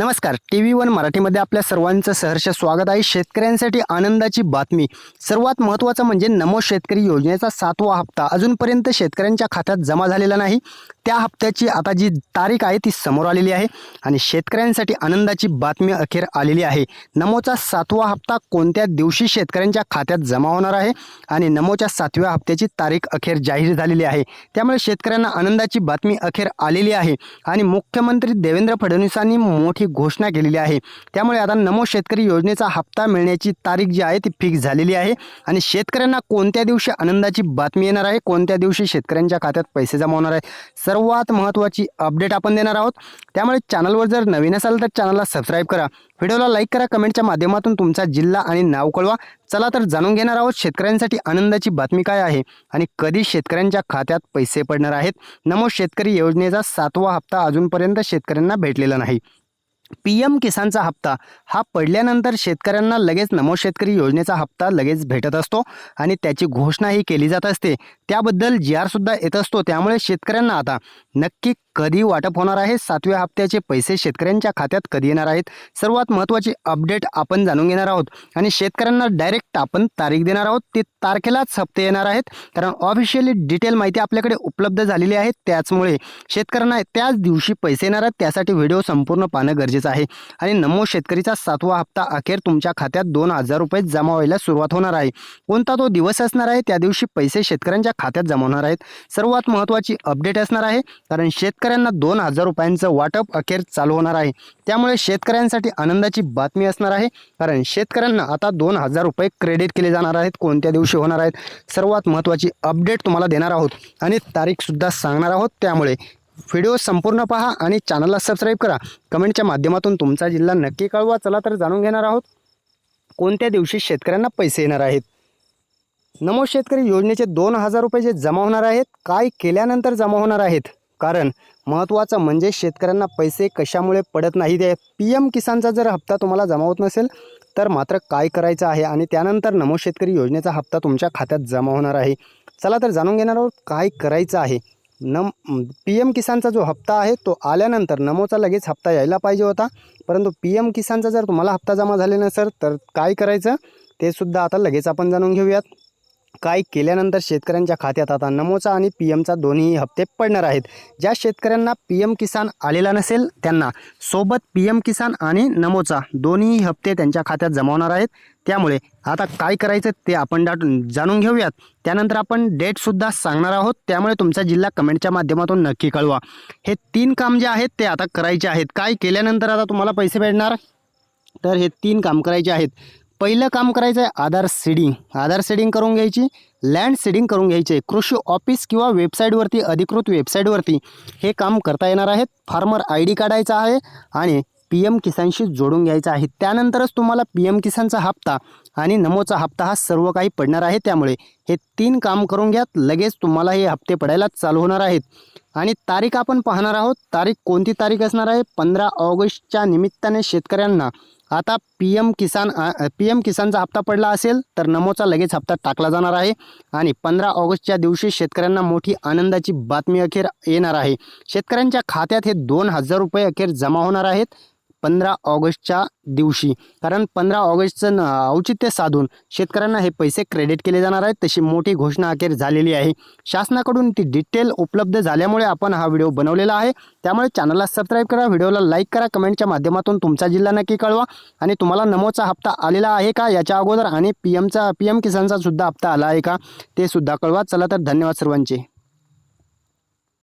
नमस्कार. T V one मराठीमध्ये आपल्या सर्वांचं सहर्ष स्वागत आहे. शेतकऱ्यांसाठी आनंदाची बातमी. सर्वात महत्त्वाचं म्हणजे नमो शेतकरी योजनेचा सातवा हप्ता. अजूनपर्यंत शेतकऱ्यांच्या खात्यात जमा झालेला नाही. त्या हप्त्याची आता जी तारीख आहे ती समोर आलेली आहे आणि शेतकऱ्यांसाठी आनंदाची बातमी अखेर आलेली आहे. नमोचा सातवा हप्ता कोणत्या दिवशी शेतकऱ्यांच्या खात्यात जमा होणार आहे आणि नमोच्या सातव्या हप्त्याची तारीख अखेर जाहीर झालेली आहे? त्यामुळे शेतकऱ्यांना आनंदाची बातमी अखेर आलेली आहे. आणि मुख्यमंत्री देवेंद्र फडणवीसांनी मोठी घोषणा केलेली आहे. त्यामुळे आता नमो शेतकरी योजनेचा हप्ता मिळण्याची तारीख जी आहे ती फिक्स झालेली आहे. आणि शेतकऱ्यांना कोणत्या दिवशी आनंदाची बातमी येणार आहे कोणत्या दिवशी शेतकऱ्यांच्या खात्यात पैसे जमा होणार आहे सर्वात महत्त्वाची अपडेट आपण देणार आहोत. त्यामुळे चॅनलवर जर नवीन असाल तर चॅनलला सबस्क्राईब करा. व्हिडिओला लाईक करा कमेंटच्या माध्यमातून तुमचा जिल्हा आणि नाव कळवा. चला तर जाणून घेणार आहोत शेतकऱ्यांसाठी आनंदाची बातमी काय आहे आणि कधी शेतकऱ्यांच्या खात्यात पैसे पडणार आहेत. नमो शेतकरी योजनेचा सातवा हप्ता अजूनपर्यंत शेतकऱ्यांना भेटलेला नाही. पी एम किसानचा हप्ता हा पडल्यानंतर शेतकऱ्यांना लगेच नमो शेतकरी योजनेचा हप्ता लगेच भेटत असतो आणि त्याची घोषणाही केली जात असते. त्याबद्दल जी आरसुद्धा येत असतो. त्यामुळे शेतकऱ्यांना आता नक्की कधी वाटप होणार आहे? सातव्या हप्त्याचे पैसे शेतकऱ्यांच्या खात्यात कधी येणार आहेत? सर्वात महत्त्वाची अपडेट आपण जाणून घेणार आहोत. आणि शेतकऱ्यांना डायरेक्ट आपण तारीख देणार आहोत. ते तारखेलाच हप्ते येणार आहेत. कारण ऑफिशियली डिटेल माहिती आपल्याकडे उपलब्ध झालेली आहे. त्याचमुळे शेतकऱ्यांना त्याच दिवशी पैसे येणार आहेत. त्यासाठी व्हिडिओ संपूर्ण पाहणं गरजेचं आहे. आणि नमो शेतकरीचा सातवा हप्ता अखेर तुमच्या खात्यात दोन हजार रुपये जमा व्हायला सुरुवात होणार आहे. कोणता तो दिवस असणार आहे? त्या दिवशी पैसे शेतकऱ्यांच्या खात्यात जमा होणार आहेत. सर्वात महत्त्वाची अपडेट असणार आहे कारण शेतकऱ्यांना दोन हजार रुपयांचं वाटप अखेर चालू होणार आहे. त्यामुळे शेतकऱ्यांसाठी आनंदाची बातमी असणार आहे कारण शेतकऱ्यांना आता दोन हजार रुपये क्रेडिट केले जाणार आहेत कोणत्या दिवशी होणार आहेत. सर्वात महत्त्वाची अपडेट तुम्हाला देणार आहोत. आणि तारीखसुद्धा सांगणार आहोत त्यामुळे व्हिडिओ संपूर्ण पहा आणि चॅनलला सबस्क्राईब करा. कमेंटच्या माध्यमातून तुमचा जिल्हा नक्की कळवा. चला तर जाणून घेणार आहोत कोणत्या दिवशी शेतकऱ्यांना पैसे येणार आहेत? नमो शेतकरी योजनेचे दोन हजार रुपये जे जमा होणार आहेत काय केल्यानंतर जमा होणार आहेत? कारण महत्त्वाचं म्हणजे शेतकऱ्यांना पैसे कशामुळे पडत नाही ते पी एम किसानचा जर हप्ता तुम्हाला जमा होत नसेल तर मात्र काय करायचं आहे आणि त्यानंतर नमो शेतकरी योजनेचा हप्ता तुमच्या खात्यात जमा होणार आहे. चला तर जाणून घेणार आहोत काय करायचं आहे? नम पी एम किसानचा जो हप्ता आहे तो आल्यानंतर नमोचा लगेच हप्ता यायला पाहिजे होता. परंतु पी एम किसानचा जर तुम्हाला हप्ता जमा झाले नसेल तर काय करायचं? ते सुद्धा आता लगेच आपण जाणून घेऊयात. काय केल्यानंतर शेतकऱ्यांच्या खात्यात आता नमोचा आणि पी एमचा दोन्ही हप्ते पडणार आहेत. ज्या शेतकऱ्यांना पी एम किसान आलेला नसेल त्यांना सोबत पी एम किसान आणि नमोचा दोन्ही हप्ते त्यांच्या खात्यात जमावणार आहेत. त्यामुळे आता काय करायचं ते आपण डाटून जाणून घेऊयात. त्यानंतर आपण डेटसुद्धा सांगणार आहोत. त्यामुळे तुमचा जिल्हा कमेंटच्या माध्यमातून नक्की कळवा. हे तीन काम जे आहेत ते आता करायचे आहेत. काय केल्यानंतर आता तुम्हाला पैसे भेटणार? तर हे तीन काम करायचे आहेत. पहिलं काम करायचं आहे आधार सीडिंग आधार सीडिंग करून घ्यायची लँड सीडिंग करून घ्यायचे. कृषी ऑफिस किंवा वेबसाईटवरती अधिकृत वेबसाईटवरती हे काम करता येणार आहेत. फार्मर आय डी काढायचा आहे आणि पी एम किसानशी जोडून घ्यायचा आहे. त्यानंतरच तुम्हाला पी एम किसानचा हप्ता आणि नमोचा हप्ता हा सर्व काही पडणार आहे. त्यामुळे हे तीन काम करून घ्यात लगेच तुम्हाला हे हप्ते पडायला चालू होणार आहेत. आणि तारीख आपण पाहणार आहोत. तारीख कोणती तारीख असणार आहे? पंधरा ऑगस्टच्या निमित्ताने शेतकऱ्यांना आता P M Kisan P M किसानचा हप्ता पडला असेल तर नमोचा लगेच हप्ता टाकला जाणार आहे. आणि पंधरा ऑगस्टच्या दिवशी शेतकऱ्यांना मोठी आनंदाची बातमी अखेर येणार आहे. शेतकऱ्यांच्या खात्यात हे दोन हजार रुपये अखेर जमा होणार आहेत. पंधरा ऑगस्टच्या दिवशी. कारण पंधरा ऑगस्टचं औचित्य साधून शेतकऱ्यांना हे पैसे क्रेडिट केले जाणार आहेत. तशी मोठी घोषणा अखेर झालेली आहे. शासनाकडून ती डिटेल उपलब्ध झाल्यामुळे आपण हा व्हिडिओ बनवलेला आहे. त्यामुळे चॅनलला सबस्क्राईब करा व्हिडिओला लाईक करा कमेंटच्या माध्यमातून तुमचा जिल्हा नक्की कळवा. आणि तुम्हाला नमोचा हप्ता आलेला आहे का? याच्या अगोदर आणि पी एमचा पी एम किसानचा सुद्धा हप्ता आला आहे का? ते सुद्धा कळवा. चला तर धन्यवाद सर्वांचे.